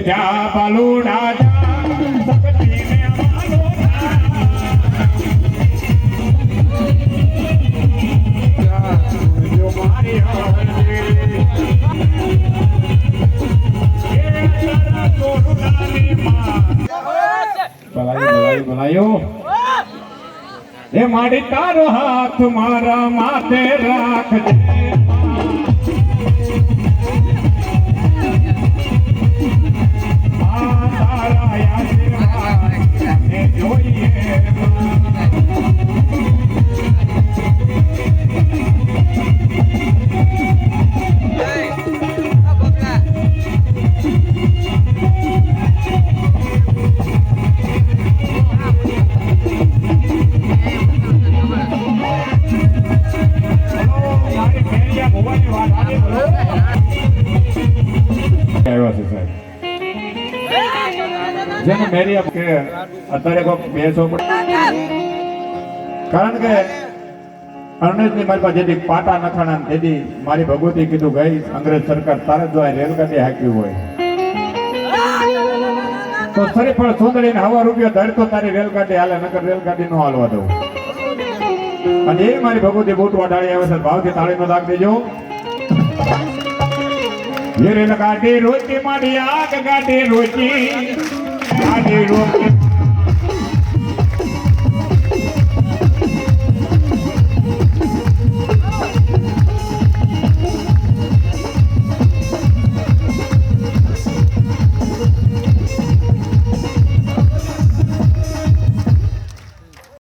જા બાલો રાજા ચામુંડને વાલો હે દેવ દયાળે પાપ હે જા બાલો રાજા શક્તિને મારી તારો હાથ મારા માથે રાખજે. આવ્યા છે. સાહેબ જેને મેરિયા કે અત્યારે કોઈ બે કારણ મારી મારી ભગવતી કીધું, ગઈ અંગ્રેજ સરકાર તારે જો રેલગાડી હાંક્યું હોય. તો શરીફળ સુંદરીને હવા રૂપિયો ધરતો તારી રેલગાડી હાલે, નકર રેલગાડી નો હાલવા દઉં. અને એ મારી ભગવતી બોટવા ડાળી આવે છે, ભાવથી તાળીનો દાગ દેજો. ગાડી રોટી મારી આગ ગાડી રોટી ગાડી રોચી